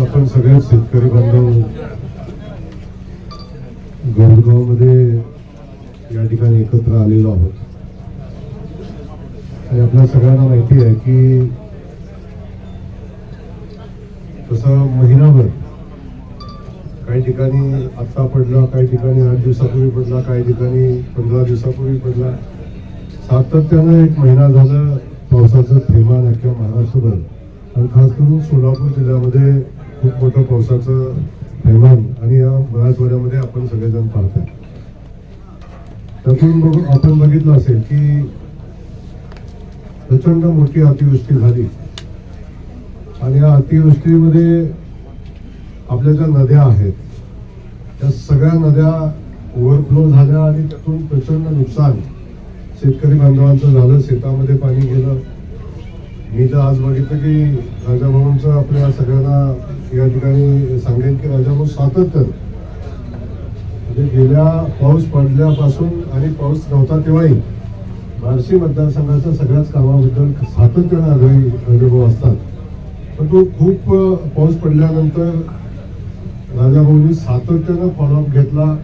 आपण सगळे शेतकरी बांधव गोरगावमध्ये या ठिकाणी एकत्र आलेलो आहोत. आणि आपल्या सगळ्यांना माहिती आहे की तसं महिनाभर काही ठिकाणी आत्ता पडला काही ठिकाणी आठ दिवसापूर्वी पडला काही ठिकाणी पंधरा दिवसापूर्वी पडला. सातत्यानं एक महिना झालं पावसाचं थैमान अख्ख्या महाराष्ट्रभर. आणि खास करून सोलापूर जिल्ह्यामध्ये खूप मोठं पावसाचं थैमान आणि या मराठवाड्यामध्ये आपण सगळेजण पाहतोय त्यातून बघ आपण बघितलं असेल की प्रचंड मोठी अतिवृष्टी झाली. आणि या अतिवृष्टीमध्ये आपल्या ज्या नद्या आहेत त्या सगळ्या नद्या ओव्हरफ्लो झाल्या आणि त्यातून प्रचंड नुकसान शेतकरी बांधवांचं झालं शेतामध्ये पाणी गेलं. मी तर आज बघितलं की राजाभाऊंचं आपल्या सगळ्यांना या ठिकाणी सांगेन की राजाभाऊ सातत्य म्हणजे गेल्या पाऊस पडल्यापासून आणि पाऊस नव्हता तेव्हाही बार्शी मतदारसंघाच्या सगळ्याच कामाबद्दल सातत्याने आघाडी राजाभाऊ असतात. पण तो खूप पाऊस पडल्यानंतर राजाभाऊंनी सातत्यानं फॉलोअप घेतला.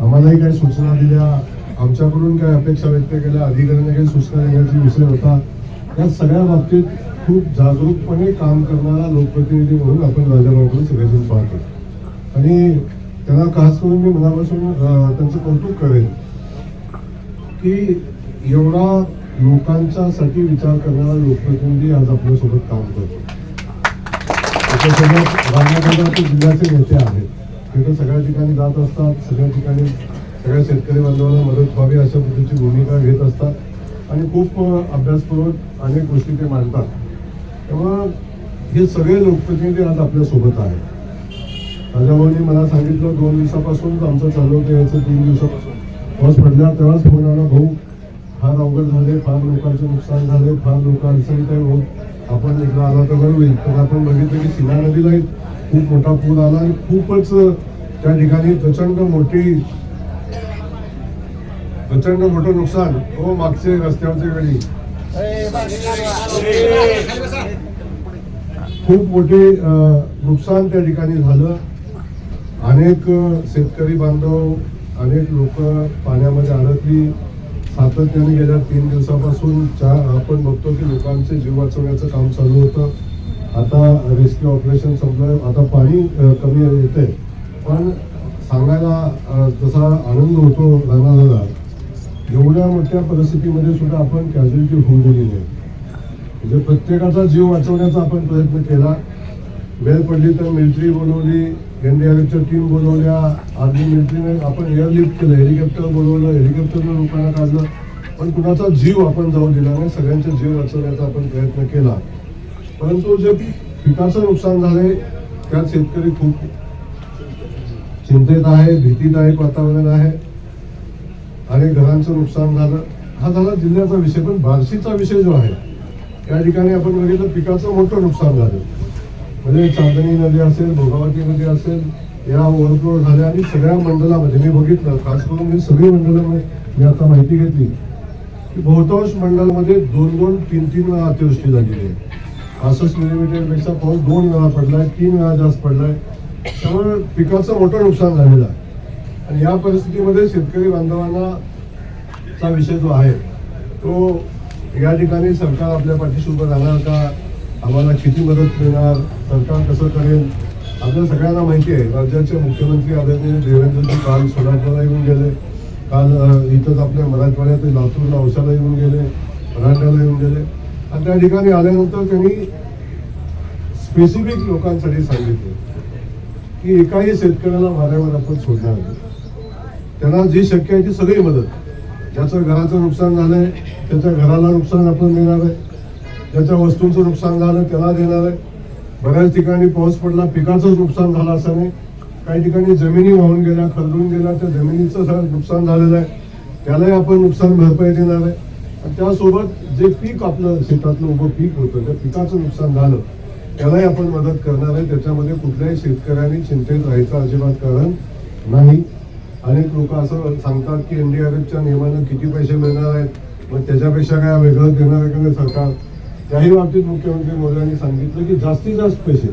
आम्हालाही काही सूचना दिल्या. आमच्याकडून काही अपेक्षा व्यक्त केल्या. अधिकाऱ्यांना काही सूचना देण्याची विषय होता. या सगळ्या बाबतीत खूप जागरूकपणे काम करणारा लोकप्रतिनिधी म्हणून आपण राजाभाऊकडे सगळेजण पाहतो. आणि त्यांना खास करून मी मनापासून त्यांचं कौतुक करेन की एवढा लोकांच्यासाठी विचार करणारा लोकप्रतिनिधी आज आपल्यासोबत काम करतो. त्याच्यासोबत रामनगरचे जिल्ह्याचे नेते आहेत. ते तर सगळ्या ठिकाणी जात असतात सगळ्या ठिकाणी सगळ्या शेतकरी बांधवांना मदत व्हावी अशा पद्धतीची भूमिका घेत असतात. आणि खूप अभ्यासपूर्वक अनेक गोष्टी ते मांडतात. त्यामुळं हे सगळे लोकप्रतिनिधी आज आपल्यासोबत आहेत. राजाभाऊंनी मला सांगितलं दोन दिवसापासून आमचं चालू होतं याचं तीन दिवसापासून. पाऊस पडला तेव्हाच फोन आला भाऊ फार अवघड झाले फार लोकांचे नुकसान झाले फार लोक काही होत आपण इकडं आला तर बरं होईल. तर आपण बघितलं की सिना नदीला एक खूप मोठा पूर आला आणि खूपच त्या ठिकाणी प्रचंड मोठी प्रचंड मोठं नुकसान. हो मागचे रस्त्यावरच्या वेळी. खूप मोठे नुकसान त्या ठिकाणी झालं. अनेक शेतकरी बांधव अनेक लोक पाण्यामध्ये अडकली. सातत्याने गेल्या तीन दिवसापासून चार आपण बघतो की लोकांचे जीव वाचवण्याचं काम चालू होतं. आता रेस्क्यू ऑपरेशन संपलं. आता पाणी अ, कमी येते पण सांगायला जसा आनंद होतो राणादादा एवढ्या मोठ्या परिस्थितीमध्ये सुद्धा आपण कॅज्युलिटी होऊ दिली नाही म्हणजे प्रत्येकाचा जीव वाचवण्याचा आपण प्रयत्न केला. वेळ पडली तर मिलिटरी बोलवली एनडीआरएफच्या टीम बोलवल्या आर्मी मिलिटरीने आपण एअरलिफ्ट केलं हेलिकॉप्टर बोलवलं हेलिकॉप्टरनं लोकांना काढलं. पण कुणाचा जीव आपण जाऊ दिला नाही सगळ्यांचा जीव वाचवण्याचा आपण प्रयत्न केला. परंतु जे पिकाचं नुकसान झाले त्यात शेतकरी खूप चिंतेत आहे भीतीदायक वातावरण आहे. आणि घरांचं नुकसान झालं. हा झाला जिल्ह्याचा विषय पण बार्शीचा विषय जो आहे या ठिकाणी आपण बघितलं पिकाचं मोठं नुकसान झालं. म्हणजे चांदणी नदी असेल भोगावती नदी असेल या ओव्हरफ्लो झाल्या आणि सगळ्या मंडळामध्ये मी बघितलं खास करून मी सगळी मंडळामध्ये मी आता माहिती घेतली की बहुतांश मंडळामध्ये दोन दोन तीन तीन वेळा अतिवृष्टी झालेली आहे. पासष्ट मिलीमीटरपेक्षा पाऊस दोन वेळा पडलाय तीन वेळा जास्त पडलाय. त्यामुळे पिकाचं मोठं नुकसान झालेलं आहे. आणि या परिस्थितीमध्ये शेतकरी बांधवांना चा विषय जो आहे तो या ठिकाणी सरकार आपल्या पाठीशी उभं राहणार का? आम्हाला किती मदत मिळणार? सरकार कसं करेल? आपल्या सगळ्यांना माहिती आहे. राज्याचे मुख्यमंत्री आदरणीय देवेंद्रजी काल सोलापूरला येऊन गेले. काल इथंच आपल्या मराठवाड्यात लातूरला औसाला येऊन गेले. मराठवाड्याला येऊन गेले. आणि त्या ठिकाणी आल्यानंतर त्यांनी स्पेसिफिक लोकांसाठी सांगितले की एकाही शेतकऱ्याला वाऱ्यावर आपण सोडणार त्यांना जी शक्य आहे ती सगळी मदत. ज्याचं घराचं नुकसान झालंय त्याच्या घराला नुकसान आपण देणार आहे. ज्याच्या वस्तूंचं नुकसान झालं त्याला देणार आहे. बऱ्याच ठिकाणी पाऊस पडला पिकाचंच नुकसान झालं असं नाही. काही ठिकाणी जमिनी वाहून गेल्या खरडून गेल्या त्या जमिनीचं सगळं नुकसान झालेलं आहे. त्यालाही आपण नुकसान भरपाई देणार आहे. आणि त्यासोबत जे पीक आपलं शेतातलं उभं पीक होतं त्या पिकाचं नुकसान झालं त्यालाही आपण मदत करणार आहे. त्याच्यामध्ये कुठल्याही शेतकऱ्यांनी चिंतेत राहायचं अजिबात कारण नाही. अनेक लोक असं सांगतात की एनडीआरएफच्या नियमानं किती पैसे मिळणार आहेत? मग त्याच्यापेक्षा काय वेगळं देणार आहे का सरकार? त्याही बाबतीत मुख्यमंत्री मोदयांनी सांगितलं की जास्तीत जास्त पैसे.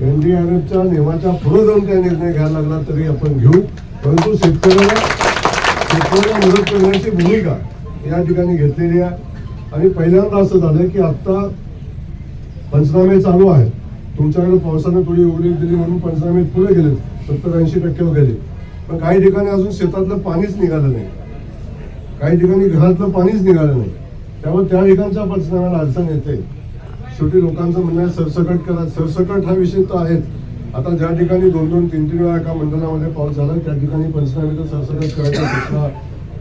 एनडीआरएफच्या नियमाच्या पुढे जाऊन काही निर्णय घ्यायला लागला तरी आपण घेऊ. परंतु शेतकऱ्याला शेतकऱ्याला मदत करण्याची भूमिका या ठिकाणी घेतलेली आहे. आणि पहिल्यांदा असं झालं की आत्ता पंचनामे चालू आहेत. तुमच्याकडे पावसानं थोडी उघडीप दिली म्हणून पंचनामे पुढे गेले सत्तर ऐंशी टक्के गेले पण काही ठिकाणी अजून शेतातलं पाणीच निघालं नाही. काही ठिकाणी घरातलं पाणीच निघालं नाही. त्यामुळे त्या ठिकाणच्या पंचनाम्याला अडचण येते. शेवटी लोकांचं म्हणणं आहे सरसकट करा. सरसकट हा विषय तर आहेच. आता ज्या ठिकाणी दोन दोन तीन तीन वेळा एका मंडळामध्ये पाऊस झाला त्या ठिकाणी पंचनामे तर सरसकट करायच्या सूचना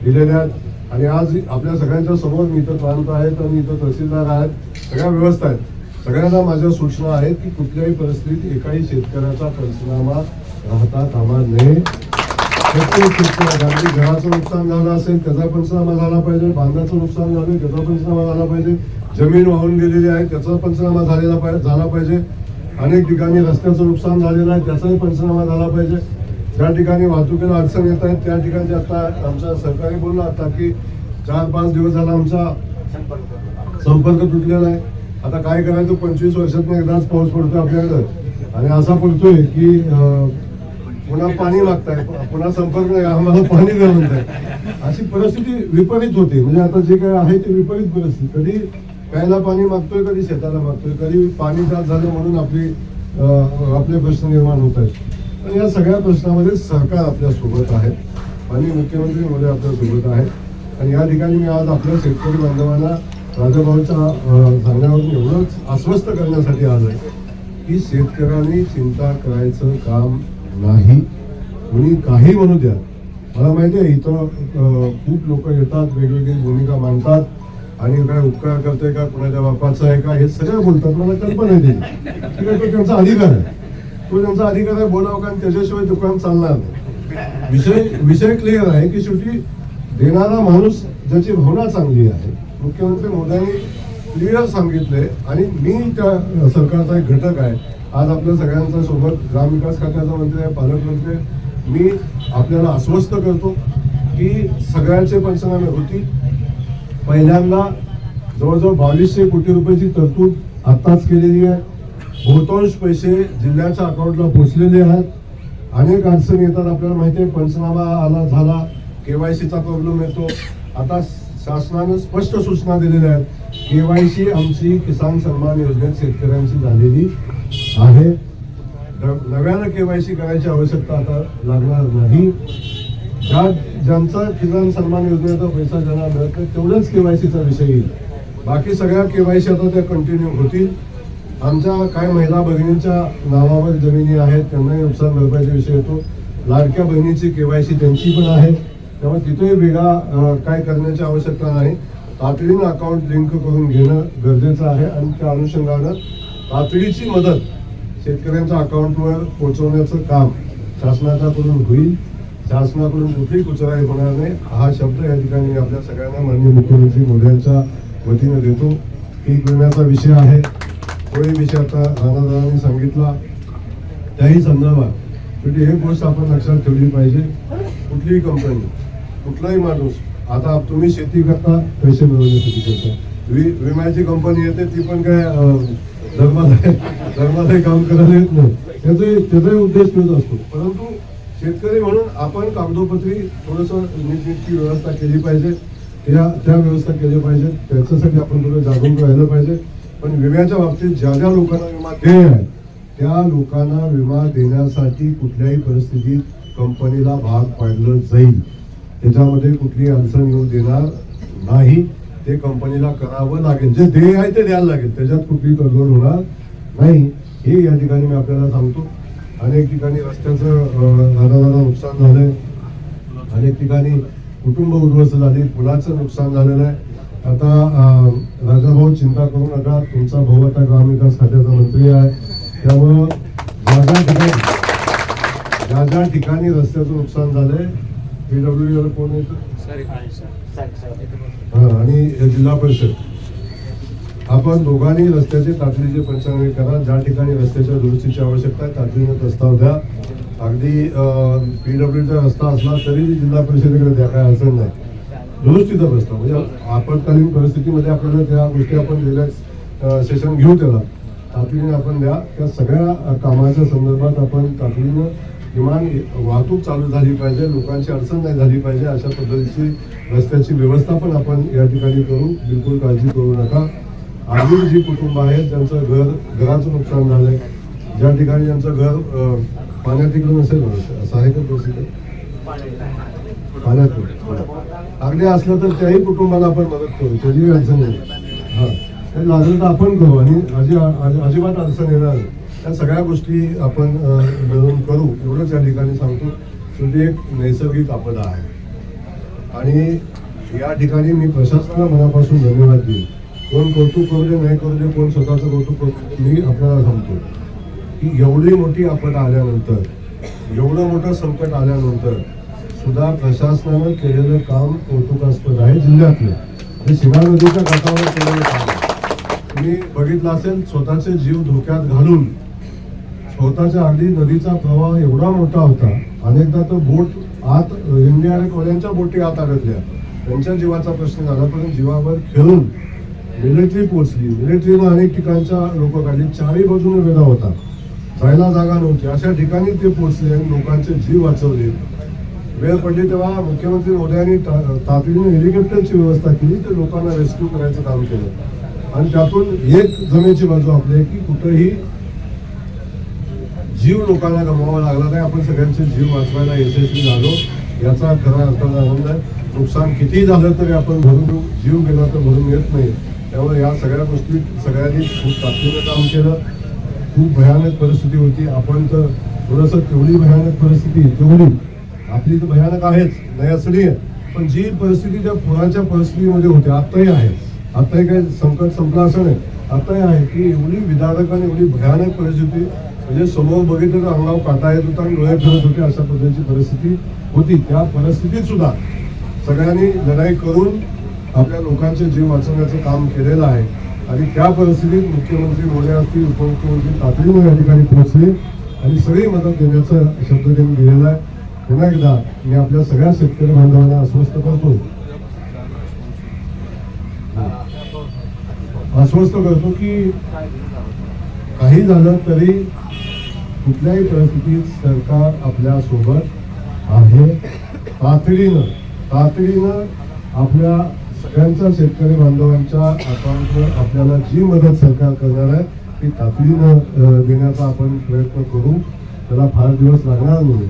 दिलेल्या आहेत. आणि आज आपल्या सगळ्यांच्या समोर मी इथं प्रांत आहेत आणि इथं तहसीलदार आहेत. सगळ्या व्यवस्था आहेत. सगळ्यांना माझ्या सूचना आहेत की कुठल्याही परिस्थितीत एकाही शेतकऱ्याचा पंचनामा राहता कामा नये. घराचं नुकसान झालं असेल त्याचा पंचनामा झाला पाहिजे बांधाचं नुकसान झालं त्याचा पंचनामा झाला पाहिजे जमीन वाहून गेलेली आहे त्याचा पंचनामा झालेला पाहिजे झाला पाहिजे. अनेक ठिकाणी रस्त्याचं नुकसान झालेलं आहे त्याचाही पंचनामा झाला पाहिजे. ज्या ठिकाणी वाहतुकीला अडचण येत आहेत त्या ठिकाणी आता आमच्या सरकारी बोलला आता की चार पाच दिवस झाला आमचा संपर्क तुटलेला आहे. आता काय करायचं पंचवीस वर्षात एकदाच पाऊस पडतोय आपल्याकडं. आणि असा पडतोय की पुन्हा पाणी मागताय पुन्हा संपर्क नाही आम्हाला पाणी द्या म्हणताय. अशी परिस्थिती विपरीत होते. म्हणजे आता जे काय आहे ते विपरीत परिस्थिती. कधी प्यायला पाणी मागतोय कधी शेताला मागतोय कधी पाणी जात झालं म्हणून आपली आपले प्रश्न निर्माण होत आहेत. पण या सगळ्या प्रश्नामध्ये सरकार आपल्यासोबत आहे आणि मुख्यमंत्री मोदी आपल्यासोबत आहेत. आणि या ठिकाणी मी आज आपल्या शेतकरी बांधवांना राजाभाऊच्या सांगण्यावरून एवढंच अस्वस्थ करण्यासाठी आलोय की शेतकऱ्यांनी चिंता करायचं काम नाही. कोणी काही म्हणू द्या. मला माहिती आहे इथं खूप लोक येतात वेगवेगळी भूमिका मांडतात. आणि काय उपकार करते का कोणाच्या बापाचं आहे का हे सगळं बोलतात. मला कल्पना आहे त्याची तो त्यांचा अधिकार आहे. तो त्यांचा अधिकार आहे बोलावं कारण त्याच्याशिवाय दुकान चालणार नाही. विषय विषय क्लिअर आहे की शेवटी देणारा माणूस ज्याची भावना चांगली आहे मुख्यमंत्री मोदयांनी क्लिअर सांगितले आणि मी त्या सरकारचा एक घटक आहे आज आपल्या सगळ्यांचा सोबत ग्रामविकास खात्याचा मंत्री आहे पालकमंत्री आहे. मी आपल्याला आश्वस्त करतो की सगळ्यांचे पंचनामे होतील. पहिल्यांदा जवळजवळ बावीसशे कोटी रुपयाची तरतूद आत्ताच केलेली आहे. बहुतांश पैसे जिल्ह्याच्या अकाउंटला पोहोचलेले आहेत. अनेक अडचणी येतात आपल्याला माहिती आहे पंचनामा आला झाला के वाय सीचा प्रॉब्लेम येतो. आता शासनानं स्पष्ट सूचना दिलेल्या आहेत. के वाय सी आमची किसान सन्मान योजनेत शेतकऱ्यांची झालेली आहे. नव्यानं केवायसी करायची आवश्यकता आता लागणार नाही. ज्या ज्यांचा किसान सन्मान योजनेचा पैसा ज्यांना मिळत तेवढंच केवायसीचा विषय येईल. बाकी सगळ्या केवायसी आता त्या कंटिन्यू होतील. आमच्या काय महिला बहिणींच्या नावावर जमिनी आहेत त्यांनाही नुकसान भरपाईचा विषय येतो. लाडक्या बहिणीची केवायसी त्यांची पण आहे. त्यामुळे तिथेही वेगळा काय करण्याची आवश्यकता नाही. तातडीनं अकाउंट लिंक करून घेणं गरजेचं आहे आणि त्या अनुषंगानं तातडीची मदत शेतकऱ्यांच्या अकाउंटवर पोहोचवण्याचं काम शासनाच्याकडून होईल. शासनाकडून कुठलीही कुचराई होणार नाही. हा शब्द या ठिकाणी मी आपल्या सगळ्यांना माननीय मुख्यमंत्री मोदयांच्या वतीनं देतो. पीक विम्याचा विषय आहे. तोही विषय आता राणादारांनी सांगितला. त्याही संदर्भात शेवटी एक गोष्ट आपण लक्षात ठेवली पाहिजे. कुठलीही कंपनी कुठलाही माणूस आता तुम्ही शेती करता पैसे मिळवण्यासाठी करता. वि विम्याची कंपनी येते ती पण काय धर्मादाय धर्मादाय काम करायला येत नाही. त्याचाही त्याचाही उद्देश तोच असतो. परंतु शेतकरी म्हणून आपण कागदोपत्री थोडंसं नीटनेटकी व्यवस्था केली पाहिजे. त्या त्या व्यवस्था केल्या पाहिजेत. त्याच्यासाठी आपण थोडं जागरूक राहिलं पाहिजे. पण विम्याच्या बाबतीत ज्या ज्या लोकांना विमा देय आहे त्या लोकांना विमा देण्यासाठी कुठल्याही परिस्थितीत कंपनीला भाग पाडलं जाईल. त्याच्यामध्ये कुठली अडचण येऊ देणार नाही. ते कंपनीला करावं लागेल. जे ध्येय आहे ते द्यायला लागेल. त्याच्यात कुठली तडजोड होणार नाही. हे या ठिकाणी मी आपल्याला सांगतो. अनेक ठिकाणी रस्त्याचं झाडाला नुकसान झालंय. अनेक ठिकाणी कुटुंब उद्ध्वस्त झाली. पुलाचं नुकसान झालेलं आहे. आता राजाभाऊ चिंता करू नका. तुमचा भाऊ आता ग्रामविकास खात्याचा मंत्री आहे. त्यामुळं ज्या ज्या ठिकाणी ज्या ज्या ठिकाणी रस्त्याचं नुकसान झालंय पीडब्ल्यू कोण येतं? आणि जिल्हा परिषद. आपण दोघांनी रस्त्याचे तातडीचे पंचनामे करा ज्या ठिकाणी रस्त्याच्या दुरुस्तीची आवश्यकता आहे तातडीने प्रस्ताव द्या. अगदी पीडब्ल्यूचा रस्ता असला तरी जिल्हा परिषदेकडे द्या काय अडचण नाही. दुरुस्तीचा प्रस्ताव म्हणजे आपत्कालीन परिस्थितीमध्ये आपल्याला त्या गोष्टी आपण गेल्या सेशन घेऊ त्याला. तातडीने आपण द्या. त्या सगळ्या कामाच्या संदर्भात आपण तातडीनं किमान वाहतूक चालू झाली पाहिजे लोकांची अडचण नाही झाली पाहिजे अशा पद्धतीची रस्त्याची व्यवस्था पण आपण या ठिकाणी करू. बिलकुल काळजी करू नका. अजून जी कुटुंब आहेत ज्यांचं घर घराचं नुकसान झालंय ज्या ठिकाणी ज्यांचं घर पाण्यात तिकडे असेल असं आहे का प्रोसिजर पाण्यात अगदी असलं तर त्याही कुटुंबाला आपण मदत करू त्याची अडचण नाही. हा. ते लागलं तर आपण करू आणि अजिबात अडचण येणार नाही. त्या सगळ्या गोष्टी आपण मिळून करू एवढंच या ठिकाणी सांगतो. शेवटी एक नैसर्गिक आपदा आहे. आणि या ठिकाणी मी प्रशासनाला मनापासून धन्यवाद देईन. कोण कौतुक करू दे नाही करू दे कोण स्वतःचं कौतुक करू मी आपल्याला सांगतो की एवढी मोठी आपदा आल्यानंतर एवढं मोठं संकट आल्यानंतर सुद्धा प्रशासनानं केलेलं काम कौतुकास्पद आहे जिल्ह्यातलं. हे शिवा नदीच्या काठावर केलेलं काम आहे. बघितलं असेल स्वतःचे जीव धोक्यात घालून स्वतःच्या अगदी नदीचा प्रवाह एवढा मोठा होता अनेकदा तर बोट आत आणि वाल्यांच्या बोटी आत अडकल्या त्यांच्या जीवाचा प्रश्न झाला पण जीवावर खेळून मिलिटरी पोचली मिलिटरीनं अनेक ठिकाणच्या लोक काढली चारही बाजूने वेढा होता. जायला जागा नव्हती. अशा ठिकाणी ते पोचले आणि लोकांचे जीव वाचवले. वेळ पडली तेव्हा मुख्यमंत्री मोदयांनी ता- तातडीने हेलिकॉप्टरची व्यवस्था केली ते लोकांना रेस्क्यू करायचं काम केलं. आणि त्यातून एक जमेची बाजू आपली आहे की कुठंही जीव लोकांना गमवावा लागला नाही. आपण सगळ्यांचे जीव वाचवायला यशस्वी झालो. याचा खरा अर्थाचा आनंद आहे नुकसान कितीही झालं तरी आपण भरून घेऊ. जीव गेला तर भरून येत नाही. त्यामुळे या सगळ्या गोष्टी सगळ्यांनी खूप तात्पुरतं काम केलं. खूप भयानक परिस्थिती होती. आपण तर थोडंसं तेवढी भयानक परिस्थिती तेवढी. आपली तर भयानक आहेच. नाही असं नाही आहे. पण जी परिस्थिती त्या पुराच्या परिस्थितीमध्ये होती आत्ताही आहे. आत्ताही काही संकट संपलं असं नाही. आताही आहे की एवढी विदारक आणि एवढी भयानक परिस्थिती म्हणजे समोर बघितलं तर अंगावर काटा येत होता आणि डोळे फिरत होते अशा पद्धतीची परिस्थिती होती. त्या परिस्थितीत सुद्धा सगळ्यांनी लढाई करून आपल्या लोकांचे जीव वाचवण्याचं काम केलेलं आहे. आणि त्या परिस्थितीत मुख्यमंत्री मोदी असतील उपमुख्यमंत्री तातडीने या ठिकाणी पोहोचले आणि सगळी मदत देण्याचा शब्द त्यांनी दिलेला आहे. पुन्हा एकदा मी आपल्या सगळ्या शेतकरी बांधवांना अस्वस्थ करतो. अस्वस्थ करतो की काही झालं तरी कुठल्याही परिस्थितीत सरकार आपल्यासोबत आहे. तातडीनं तातडीनं आपल्या सगळ्यांच्या शेतकरी बांधवांच्या अकाउंटवर आपल्याला जी मदत सरकार करणार आहे ती तातडीनं देण्याचा आपण प्रयत्न करू. त्याला फार दिवस लागणार नाही.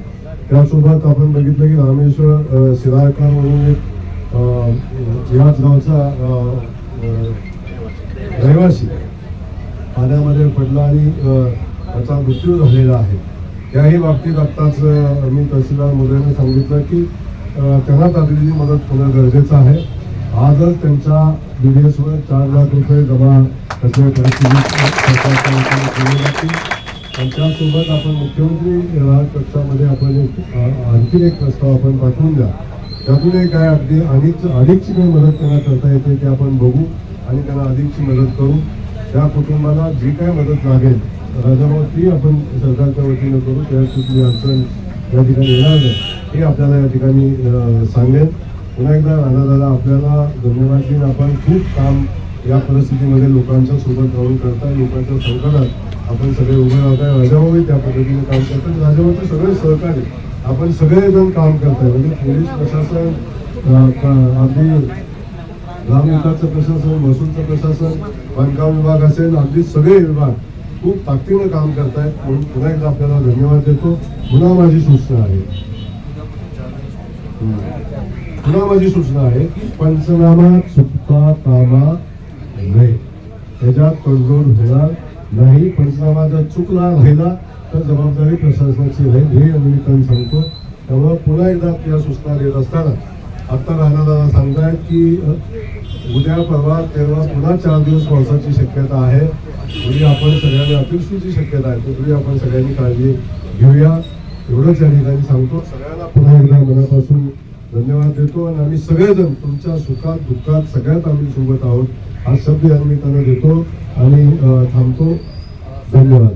त्यासोबत आपण बघितलं की रामेश्वर शिराळकर म्हणून एक याच गावचा रहिवासी. पाण्यामध्ये पडला आणि त्याचा मृत्यू झालेला आहे. त्याही बाबतीत आत्ताच मी तहसीलदार मोदयांनी सांगितलं की त्यांना तातडीची मदत होणं गरजेचं आहे. आजच त्यांच्या बी डी एसवर चार लाख रुपये जमा केले जातील. त्यांच्यासोबत आपण मुख्यमंत्री राहत कक्षामध्ये आपण एक आणखी एक प्रस्ताव आपण पाठवून द्या. त्यातूनही काय अगदी अधिक अधिकची काही मदत त्यांना करता येते ते आपण बघू आणि त्यांना अधिकची मदत करू. त्या कुटुंबाला जी काय मदत लागेल राजावरती आपण सरकारच्या वतीनं करू त्या कुठली अडचण या ठिकाणी येणार नाही. हे आपल्याला या ठिकाणी सांगेन. पुन्हा एकदा राणा दादा आपल्याला धन्यवाद देईन आपण खूप काम या परिस्थितीमध्ये लोकांच्या सोबत राहून करताय लोकांच्या संकटात आपण सगळे उभे राहत आहे राजाभाऊही त्या पद्धतीने काम करतात. राजाभाऊचे सगळे सहकारी आपण सगळेजण काम करताय. म्हणजे पोलीस प्रशासन अगदी ग्रामविकासचं प्रशासन महसूलचं प्रशासन बांधकाम विभाग असेल अगदी सगळे विभाग खूप ताकदीनं काम करतायत. म्हणून पुन्हा एकदा आपल्याला धन्यवाद देतो. पुन्हा माझी सूचना आहे. पुन्हा माझी सूचना आहे की पंचनामा चुकता कामा नये. त्याच्यात तडजोड होणार नाही. पंचनामा जर चुकला राहिला तर जबाबदारी प्रशासनाची राहील हे अमेरिकन सांगतो. त्यामुळं पुन्हा एकदा आपल्या सूचना देत असताना आत्ता राहणारा सांगतायत की उद्या परवा तेव्हा पुन्हा चार दिवस पावसाची शक्यता आहे. म्हणजे आपण सगळ्यांनी अतिवृष्टीची शक्यता आहे तरी आपण सगळ्यांनी काळजी घेऊया. एवढंच या ठिकाणी सांगतो. सगळ्यांना पुन्हा एकदा मनापासून धन्यवाद देतो आणि आम्ही सगळेजण तुमच्या सुखात दुःखात सगळ्यात आम्ही सोबत आहोत. हा शब्द या निमित्तानं देतो आणि थांबतो. धन्यवाद.